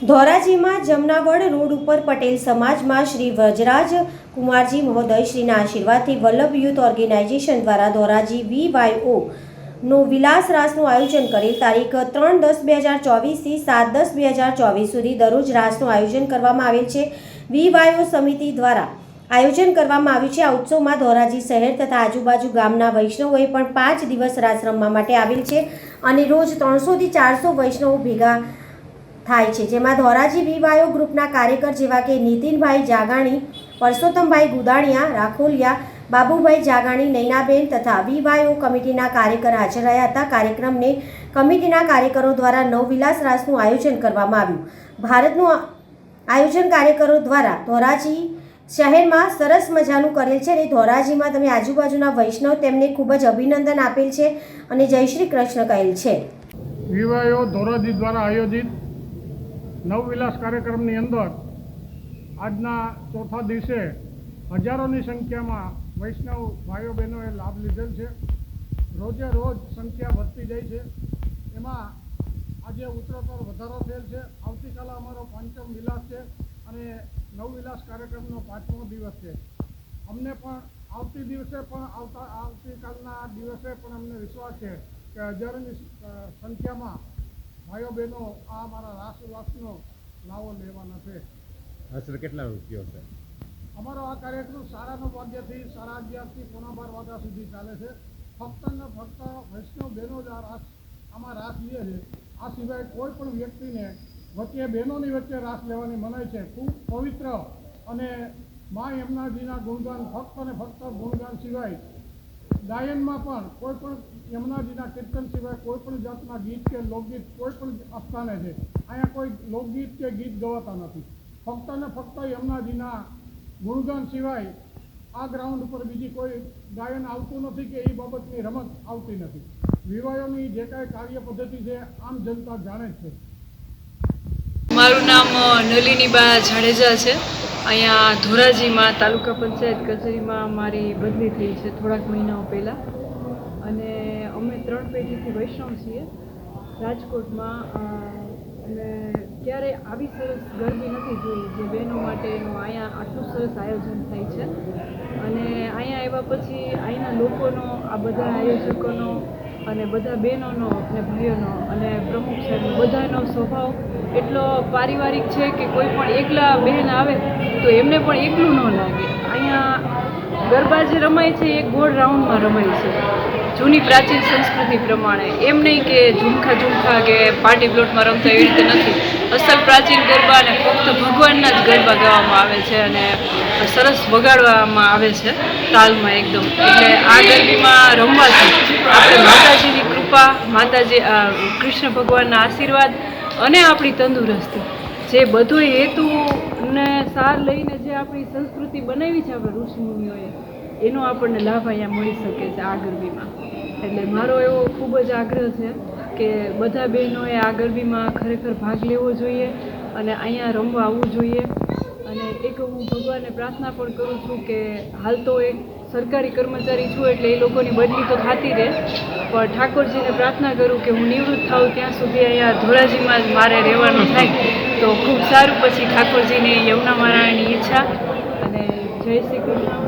ધોરાજીમાં Jamnavad road ઉપર પટેલ સમાજમાં શ્રી વજરાજ કુમારજી મહોદય શ્રીના આશીર્વાદથી વલ્લભ યુથ ઓર્ગેનાઇઝેશન દ્વારા ધોરાજી વીવાયઓ નો વિલાસ રાસનું આયોજન કરેલ. તારીખ ત્રણ દસ બે હજાર ચોવીસથી સાત દસ બે હજાર ચોવીસ સુધી દરરોજ રાસનું આયોજન કરવામાં આવેલ છે. વીવાયઓ સમિતિ દ્વારા આયોજન કરવામાં આવ્યું છે. આ ઉત્સવમાં ધોરાજી શહેર તથા આજુબાજુ ગામના વૈષ્ણવોએ પણ પાંચ દિવસ રાસ રમવા માટે આવેલ છે અને રોજ ત્રણસોથી ચારસો વૈષ્ણવો ભેગા થાય છે, જેમાં ધોરાજી વીવાયો ગ્રુપના કાર્યકર જેવા કે નીતિનભાઈ જાગાણી, પરસોત્તમભાઈ ગુદાણિયા, રાખોલિયા, બાબુભાઈ જાગાણી, નૈનાબેન તથા વીવાયો કમિટીના કાર્યકર હાજર રહ્યા હતા. કાર્યક્રમને કમિટીના કાર્યકરો દ્વારા નવવિલાસ રાસનું આયોજન કરવામાં આવ્યું. ભારતનું આયોજન કાર્યકરો દ્વારા ધોરાજી શહેરમાં સરસ મજાનું કરેલ છે અને ધોરાજીમાં તમે આજુબાજુના વૈષ્ણવ તેમને ખૂબ જ અભિનંદન આપેલ છે અને જય શ્રી કૃષ્ણ કહેલ છે. વિવાયો ધોરાજી દ્વારા આયોજિત નવવિલાસ કાર્યક્રમની અંદર આજના ચોથા દિવસે હજારોની સંખ્યામાં વૈષ્ણવ ભાઈઓ બહેનોએ લાભ લીધેલ છે. રોજે રોજ સંખ્યા વધતી જાય છે. એમાં આજે ઉત્તરોત્તર વધારો થયેલ છે. આવતીકાલે અમારો પંચમ વિલાસ છે અને નવવિલાસ કાર્યક્રમનો પાંચમો દિવસ છે. અમને પણ આવતી દિવસે પણ આવતા આવતીકાલના દિવસે પણ અમને વિશ્વાસ છે કે હજારોની સંખ્યામાં ભાઈઓ બહેનો આ અમારા રાસ ઉલ્લાસનો લાવો લેવાના છે. આશરે કેટલા રૂપિયો છે? અમારો આ કાર્યક્રમ સાડા ભાગ્યથી વાગ્યાથી સાડા અગિયારથી પોણા બાર વાગ્યા સુધી ચાલે છે. ફક્ત ને ફક્ત વૈષ્ણવ બહેનો જ આ રાસ આમાં રાસ લે છે. આ સિવાય કોઈ પણ વ્યક્તિને વચ્ચે બહેનોની વચ્ચે રાસ લેવાની મનાય છે. ખૂબ પવિત્ર અને મા યમુનાજીના ગુણગાન ફક્ત ને ફક્ત ગુણગાન સિવાય ગાયનમાં પણ કોઈ પણ યમુનાજીના કીર્તન સિવાય કોઈ પણ જાતના ગીત કે લોકગીત કોઈ પણ અસ્થાને છે. અહીંયા કોઈ લોકગીત કે ગીત ગવાતા નથી. ફક્ત ને ફક્ત યમુનાજીના ગુણગાન સિવાય આ ગ્રાઉન્ડ ઉપર બીજી કોઈ ગાયન આવતું નથી કે એ બાબતની રમત આવતી નથી. વિવાહોની જે કાંઈ કાર્ય પદ્ધતિ છે, આમ જનતા જાણે છે. મારું નામ નલિનીબા જાડેજા છે. અહીંયા ધોરાજીમાં તાલુકા પંચાયત કચેરીમાં મારી બદલી થઈ છે થોડાક મહિનાઓ પહેલાં. અને અમે ત્રણ પેઢીથી વૈષ્ણવ છીએ. રાજકોટમાં અને ક્યારેય આવી સરસ ગરબી નથી જોઈ જે બહેનો માટેનું અહીંયા આટલું સરસ આયોજન થાય છે. અને અહીંયા આવ્યા પછી અહીંના લોકોનો, આ બધા આયોજકોનો અને બધા બહેનોનો અને ભાઈઓનો અને પ્રમુખ સાહેબનો બધાનો સ્વભાવ એટલો પારિવારિક છે કે કોઈ પણ એકલા બહેન આવે તો એમને પણ એકલું ન લાગે. અહીંયા ગરબા જે રમાય છે એ ગોળ રાઉન્ડમાં રમાય છે. જૂની પ્રાચીન સંસ્કૃતિ પ્રમાણે. એમ નહીં કે ઝુમખા ઝુમખા કે પાર્ટી પ્લોટમાં રમતા એવી રીતે નથી. અસલ પ્રાચીન ગરબા અને ફક્ત ભગવાનના જ ગરબા ગાવામાં આવે છે અને સરસ વગાડવામાં આવે છે તાલમાં એકદમ. એટલે આ ગરબીમાં રમવાથી આપણે માતાજીની કૃપા, માતાજી કૃષ્ણ ભગવાનના આશીર્વાદ અને આપણી તંદુરસ્તી. જે બધો હેતુ ને સાર લઈને જે આપણી સંસ્કૃતિ બનાવી છે આપણે ઋષિમુનિઓએ, એનો આપણને લાભ અહીંયા મળી શકે છે આ ગરબીમાં. એટલે મારો એવો ખૂબ જ આગ્રહ છે કે બધા બહેનોએ આ ગરબીમાં ખરેખર ભાગ લેવો જોઈએ અને અહીંયા રમવા આવવું જોઈએ. અને એક હું ભગવાનને પ્રાર્થના પણ કરું છું કે હાલ તો એક સરકારી કર્મચારી છું એટલે એ લોકોની બદલી તો થતી રહે. પણ ઠાકોરજીને પ્રાર્થના કરું કે હું નિવૃત્ત થાઉં ત્યાં સુધી અહીંયા ધોરાજીમાં જ મારે રહેવાનું થાય. તો ખૂબ સારું. પછી ઠાકોરજીની યમુના મારાની ઈચ્છા. અને જય શ્રી કૃષ્ણ.